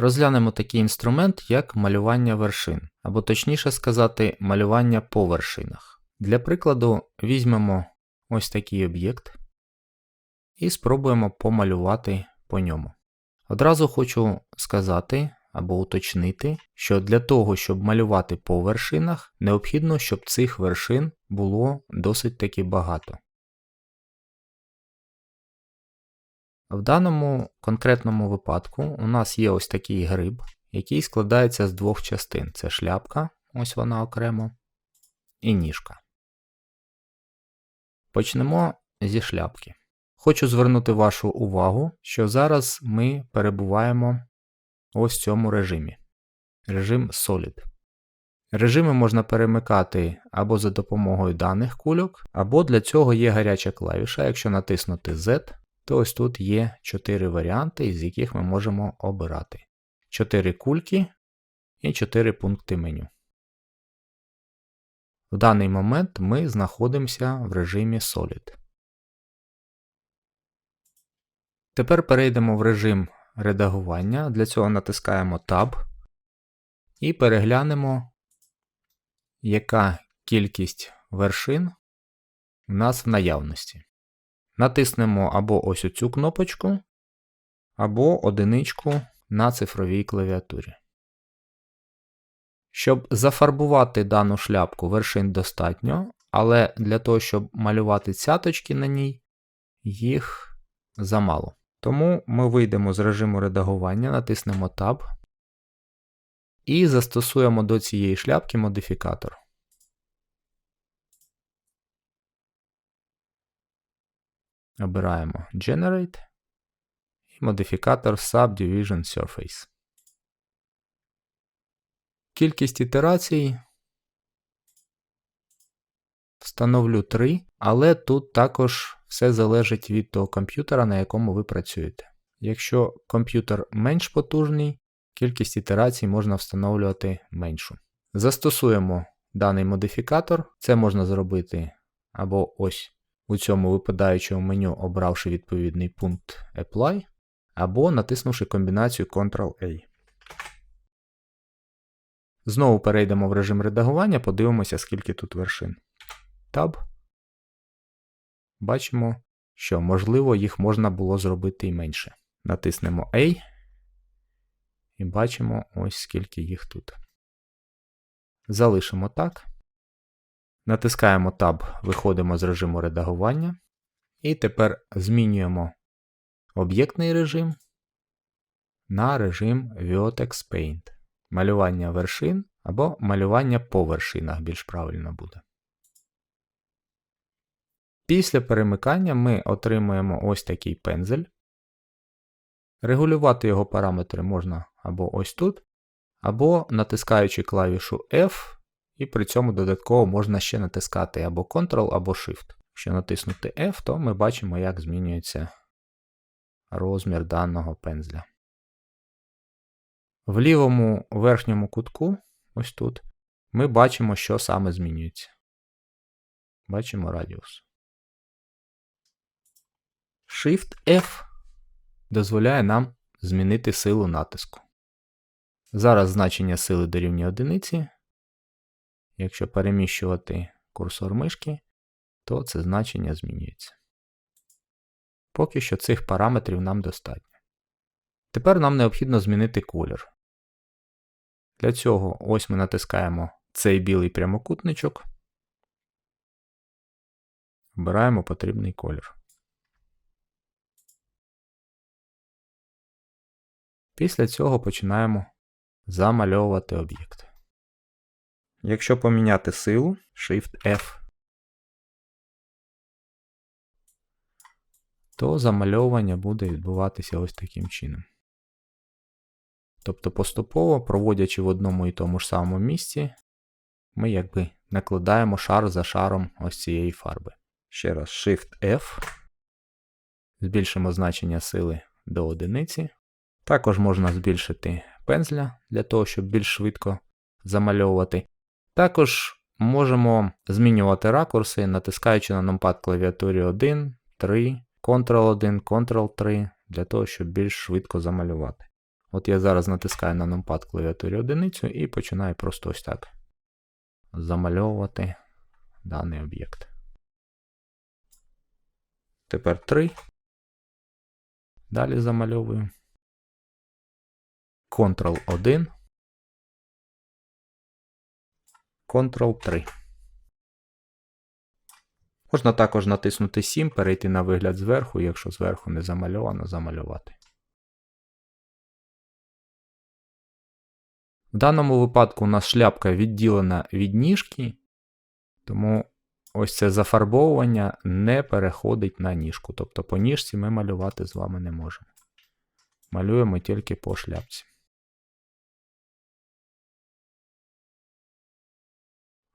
Розглянемо такий інструмент, як малювання вершин, або точніше сказати, малювання по вершинах. Для прикладу, візьмемо ось такий об'єкт і спробуємо помалювати по ньому. Одразу хочу сказати або уточнити, що для того, щоб малювати по вершинах, необхідно, щоб цих вершин було досить таки багато. В даному конкретному випадку у нас є ось такий гриб, який складається з двох частин: це шляпка, ось вона окремо, і ніжка. Почнемо зі шляпки. Хочу звернути вашу увагу, що зараз ми перебуваємо ось в цьому режимі. Режим Solid. Режими можна перемикати або за допомогою даних кульок, або для цього є гаряча клавіша. Якщо натиснути Z, то ось тут є 4 варіанти, з яких ми можемо обирати. 4 кульки і 4 пункти меню. В даний момент ми знаходимося в режимі Solid. Тепер перейдемо в режим редагування. Для цього натискаємо Tab і переглянемо, яка кількість вершин у нас в наявності. Натиснемо або ось оцю кнопочку, або одиничку на цифровій клавіатурі. Щоб зафарбувати дану шляпку вершин достатньо, але для того, щоб малювати цяточки на ній, їх замало. Тому ми вийдемо з режиму редагування, натиснемо Tab і застосуємо до цієї шляпки модифікатор. Обираємо Generate і модифікатор Subdivision Surface. Кількість ітерацій встановлю 3, але тут також все залежить від того комп'ютера, на якому ви працюєте. Якщо комп'ютер менш потужний, кількість ітерацій можна встановлювати меншу. Застосуємо даний модифікатор. Це можна зробити або ось у цьому випадаючому меню, обравши відповідний пункт Apply, або натиснувши комбінацію Ctrl-A. Знову перейдемо в режим редагування, подивимося, скільки тут вершин. Tab. Бачимо, що, можливо, їх можна було зробити і менше. Натиснемо A. І бачимо ось скільки їх тут. Залишимо так. Натискаємо Tab, виходимо з режиму редагування. І тепер змінюємо об'єктний режим на режим Vertex Paint. Малювання вершин або малювання по вершинах більш правильно буде. Після перемикання ми отримуємо ось такий пензель. Регулювати його параметри можна або ось тут, або натискаючи клавішу F, і при цьому додатково можна ще натискати або Ctrl, або Shift. Якщо натиснути F, то ми бачимо, як змінюється розмір даного пензля. В лівому верхньому кутку, ось тут, ми бачимо, що саме змінюється. Бачимо радіус. Shift F дозволяє нам змінити силу натиску. Зараз значення сили дорівнює одиниці. Якщо переміщувати курсор мишки, то це значення змінюється. Поки що цих параметрів нам достатньо. Тепер нам необхідно змінити колір. Для цього ось ми натискаємо цей білий прямокутничок, обираємо потрібний колір. Після цього починаємо замальовувати об'єкт. Якщо поміняти силу Shift F, то замальовування буде відбуватися ось таким чином. Тобто поступово, проводячи в одному і тому ж самому місці, ми якби накладаємо шар за шаром ось цієї фарби. Ще раз Shift F. Збільшимо значення сили до одиниці. Також можна збільшити пензля для того, щоб більш швидко замальовувати. Також можемо змінювати ракурси, натискаючи на numpad клавіатурі 1, 3, Ctrl-1, Ctrl-3, для того, щоб більш швидко замалювати. От я зараз натискаю на numpad клавіатурі одиницю і починаю просто ось так замальовувати даний об'єкт. Тепер 3. Далі замальовую. Ctrl-1. Ctrl-3. Можна також натиснути 7, перейти на вигляд зверху, якщо зверху не замальовано, замалювати. В даному випадку у нас шляпка відділена від ніжки, тому ось це зафарбовування не переходить на ніжку. Тобто по ніжці ми малювати з вами не можемо. Малюємо тільки по шляпці.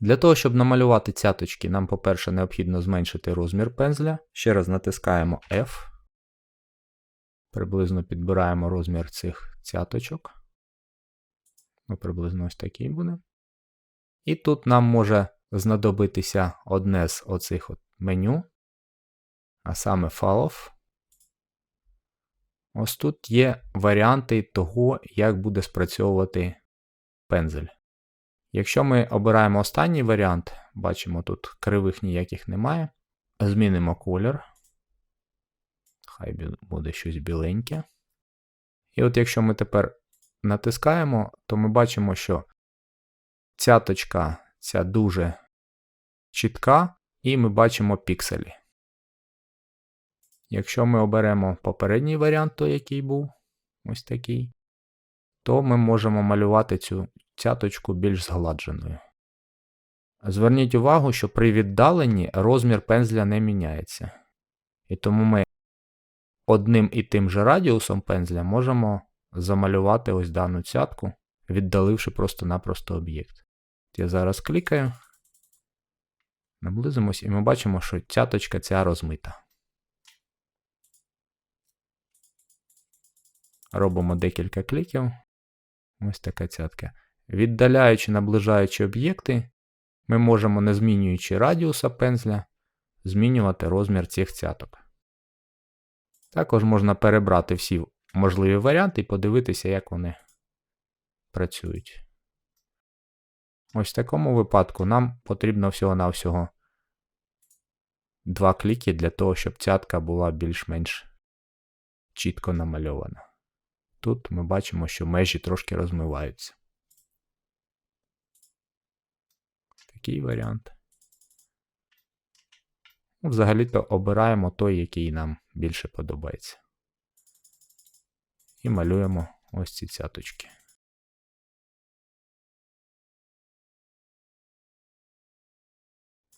Для того, щоб намалювати цяточки, нам, по-перше, необхідно зменшити розмір пензля. Ще раз натискаємо F. Приблизно підбираємо розмір цих цяточок. Ну, приблизно ось такий буде. І тут нам може знадобитися одне з оцих от меню, а саме Fall Ось тут є варіанти того, як буде спрацьовувати пензель. Якщо ми обираємо останній варіант, бачимо, тут кривих ніяких немає. Змінимо колір. Хай буде щось біленьке. І от якщо ми тепер натискаємо, то ми бачимо, що цяточка ця дуже чітка, і ми бачимо пікселі. Якщо ми оберемо попередній варіант, той який був, ось такий, то ми можемо малювати цю цяточку більш згладженою. Зверніть увагу, що при віддаленні розмір пензля не міняється. І тому ми одним і тим же радіусом пензля можемо замалювати ось дану цятку, віддаливши просто-напросто об'єкт. Я зараз клікаю, наблизимось, і ми бачимо, що цяточка ця розмита. Робимо декілька кліків. Ось така цятка. Віддаляючи, наближаючи об'єкти, ми можемо, не змінюючи радіуса пензля, змінювати розмір цих цяток. Також можна перебрати всі можливі варіанти і подивитися, як вони працюють. Ось в такому випадку нам потрібно всього-навсього два кліки для того, щоб цятка була більш-менш чітко намальована. Тут ми бачимо, що межі трошки розмиваються. Такий варіант. Ну, взагалі-то обираємо той, який нам більше подобається. І малюємо ось ці цяточки.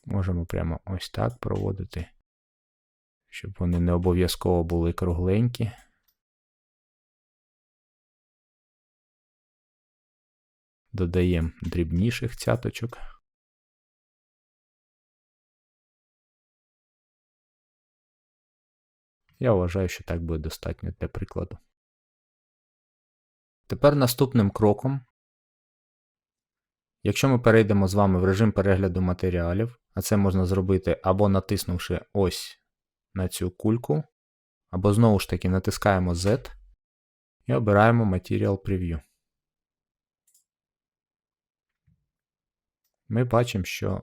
Можемо прямо ось так проводити, щоб вони не обов'язково були кругленькі. Додаємо дрібніших цяточок. Я вважаю, що так буде достатньо для прикладу. Тепер наступним кроком, якщо ми перейдемо з вами в режим перегляду матеріалів, а це можна зробити або натиснувши ось на цю кульку, або знову ж таки натискаємо Z і обираємо Material Preview. Ми бачимо, що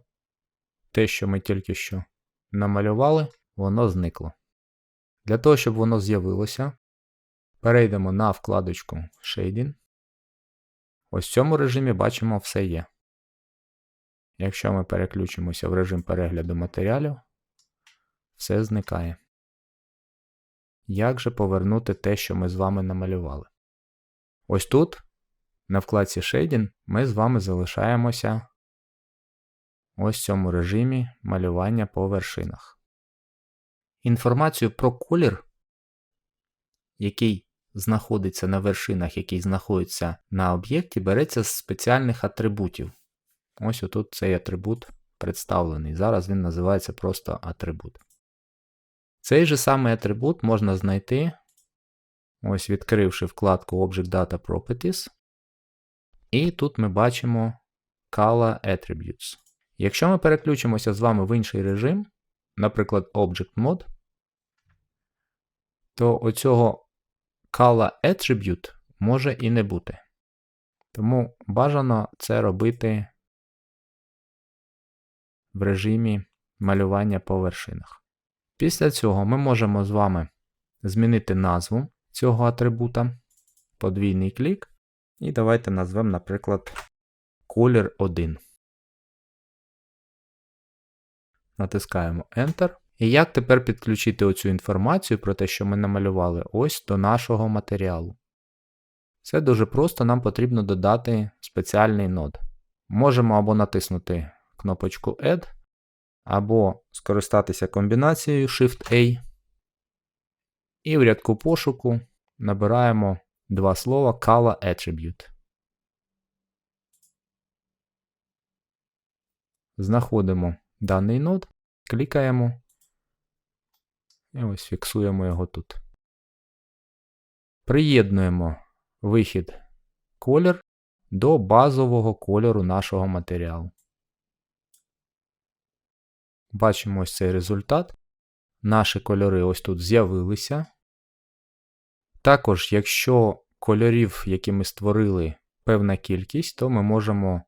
те, що ми тільки що намалювали, воно зникло. Для того, щоб воно з'явилося, перейдемо на вкладочку Shading. Ось в цьому режимі бачимо все є. Якщо ми переключимося в режим перегляду матеріалів, все зникає. Як же повернути те, що ми з вами намалювали? Ось тут, на вкладці Shading, ми з вами залишаємося ось в цьому режимі малювання по вершинах. Інформацію про колір, який знаходиться на вершинах, який знаходиться на об'єкті, береться з спеціальних атрибутів. Ось отут цей атрибут представлений. Зараз він називається просто атрибут. Цей же самий атрибут можна знайти, ось відкривши вкладку Object Data Properties. І тут ми бачимо Color Attributes. Якщо ми переключимося з вами в інший режим, наприклад, Object Mode, то оцього Color Attribute може і не бути. Тому бажано це робити в режимі малювання по вершинах. Після цього ми можемо з вами змінити назву цього атрибута, подвійний клік, і давайте назвемо, наприклад, колір 1. Натискаємо Enter. І як тепер підключити оцю інформацію про те, що ми намалювали ось до нашого матеріалу? Це дуже просто, нам потрібно додати спеціальний нод. Можемо або натиснути кнопочку Add, або скористатися комбінацією Shift-A. І в рядку пошуку набираємо два слова Color Attribute. Знаходимо даний нод, клікаємо і ось фіксуємо його тут. Приєднуємо вихід колір до базового кольору нашого матеріалу. Бачимо ось цей результат. Наші кольори ось тут з'явилися. Також, якщо кольорів, які ми створили, певна кількість, то ми можемо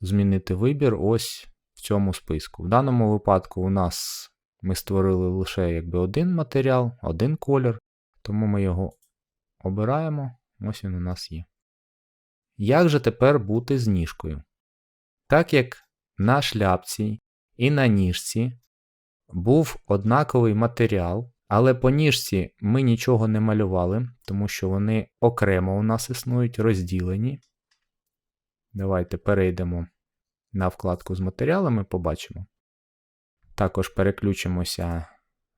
змінити вибір ось в цьому списку. В даному випадку у нас ми створили лише якби один матеріал, один колір, тому ми його обираємо. Ось він у нас є. Як же тепер бути з ніжкою? Так як на шляпці і на ніжці був однаковий матеріал, але по ніжці ми нічого не малювали, тому що вони окремо у нас існують розділені. Давайте перейдемо на вкладку з матеріалами, побачимо. Також переключимося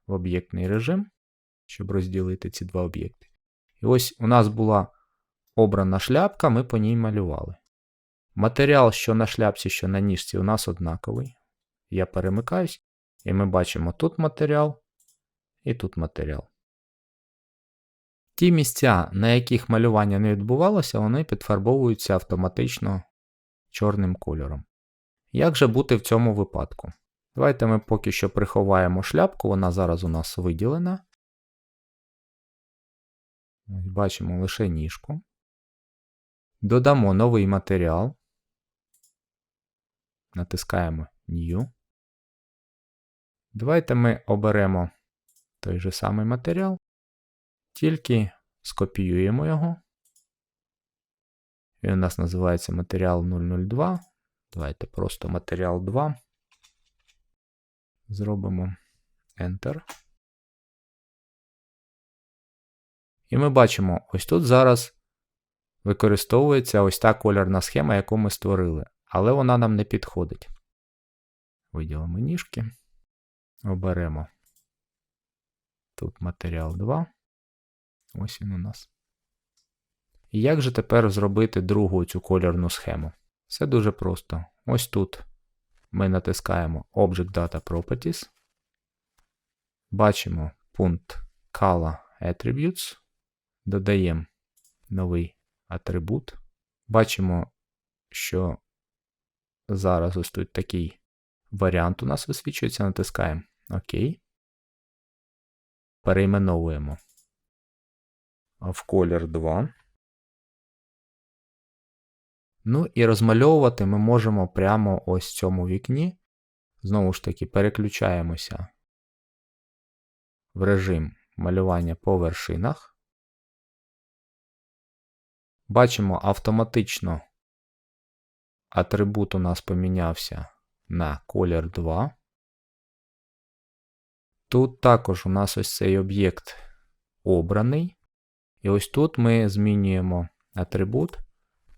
в об'єктний режим, щоб розділити ці два об'єкти. І ось у нас була обрана шляпка, ми по ній малювали. Матеріал, що на шляпці, що на ніжці, у нас однаковий. Я перемикаюсь, і ми бачимо тут матеріал і тут матеріал. Ті місця, на яких малювання не відбувалося, вони підфарбовуються автоматично чорним кольором. Як же бути в цьому випадку? Давайте ми поки що приховаємо шляпку, вона зараз у нас виділена. Бачимо лише ніжку. Додамо новий матеріал. Натискаємо New. Давайте ми оберемо той же самий матеріал, тільки скопіюємо його. Він у нас називається матеріал 002. Давайте просто матеріал 2. Зробимо Enter. І ми бачимо, ось тут зараз використовується ось та кольорна схема, яку ми створили. Але вона нам не підходить. Виділимо ніжки. Оберемо тут матеріал 2. Ось він у нас. І як же тепер зробити другу цю кольорну схему? Все дуже просто. Ось тут ми натискаємо Object Data Properties. Бачимо пункт Color Attributes. Додаємо новий атрибут. Бачимо, що зараз ось тут такий варіант у нас висвічується. Натискаємо ОК. Перейменовуємо в колір 2. Ну і розмальовувати ми можемо прямо ось в цьому вікні. Знову ж таки, переключаємося в режим малювання по вершинах. Бачимо автоматично атрибут у нас помінявся на колір 2. Тут також у нас ось цей об'єкт обраний. І ось тут ми змінюємо атрибут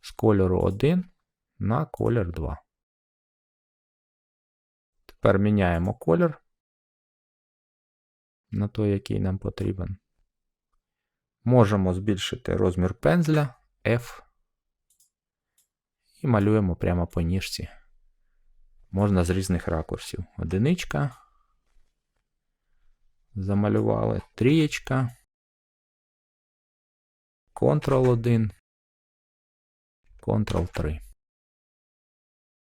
з кольору 1 на колір 2. Тепер міняємо колір на той, який нам потрібен. Можемо збільшити розмір пензля F. І малюємо прямо по ніжці. Можна з різних ракурсів. Одиничка. Замалювали трієчка. Ctrl 1. Ctrl 3.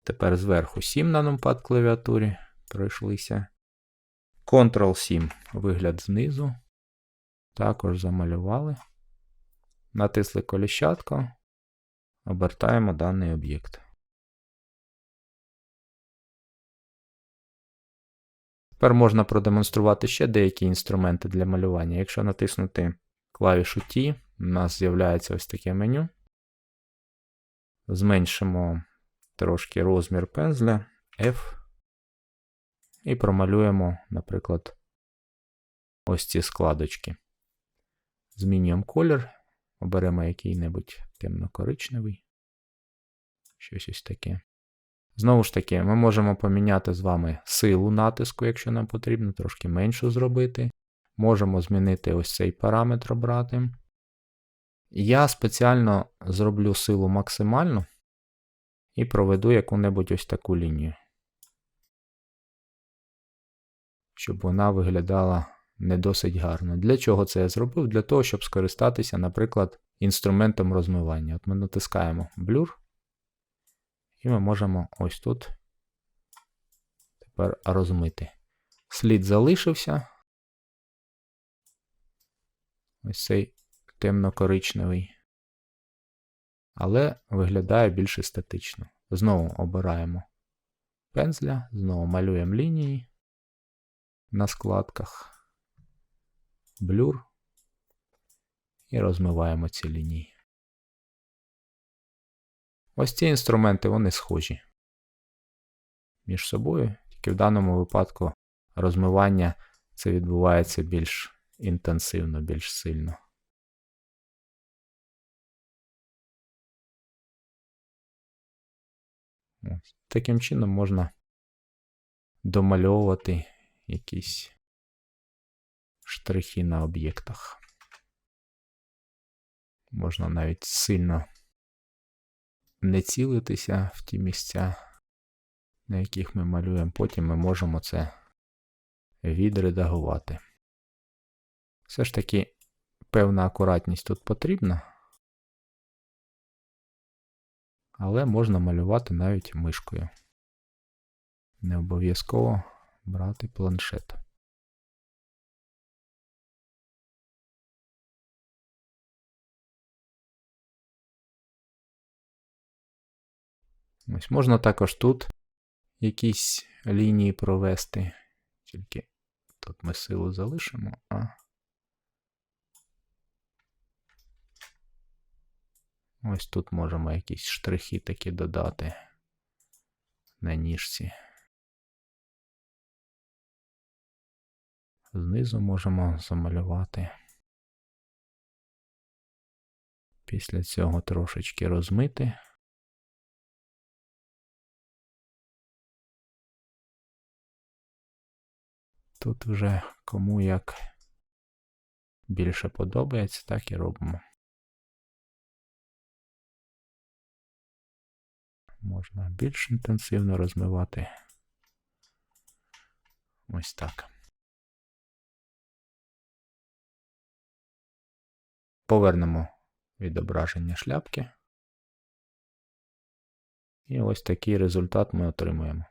Тепер зверху 7 на numpad клавіатурі пройшлися. Ctrl 7 вигляд знизу. Також замалювали. натисли коліщатку, обертаємо даний об'єкт. Тепер можна продемонструвати ще деякі інструменти для малювання. Якщо натиснути клавішу T, у нас з'являється ось таке меню. Зменшимо трошки розмір пензля F. І промалюємо, наприклад, ось ці складочки. Змінюємо колір, оберемо який-небудь темно-коричневий. Щось ось таке. Знову ж таки, ми можемо поміняти з вами силу натиску, якщо нам потрібно, трошки меншу зробити. Можемо змінити ось цей параметр обрати. Я спеціально зроблю силу максимальну і проведу яку-небудь ось таку лінію. Щоб вона виглядала не досить гарно. Для чого це я зробив? Для того, щоб скористатися, наприклад, інструментом розмивання. От ми натискаємо Blur. І ми можемо ось тут тепер розмити. Слід залишився. Ось цей темно-коричневий. Але виглядає більш естетично. Знову обираємо пензля, знову малюємо лінії на складках, блюр і розмиваємо ці лінії. Ось ці інструменти вони схожі між собою, тільки в даному випадку розмивання це відбувається більш інтенсивно, більш сильно. Ось. Таким чином можна домальовувати якісь штрихи на об'єктах. Можна навіть сильно не цілитися в ті місця, на яких ми малюємо. Потім ми можемо це відредагувати. Все ж таки, певна акуратність тут потрібна, але можна малювати навіть мишкою. Не обов'язково брати планшет. Ось Можна також тут якісь лінії провести, тільки тут ми силу залишимо, а ось тут можемо якісь штрихи такі додати на ніжці. Знизу можемо замалювати. Після цього трошечки розмити. Тут вже кому як більше подобається, так і робимо. Можна більш інтенсивно розмивати. Ось так. Повернемо відображення шляпки. І ось такий результат ми отримуємо.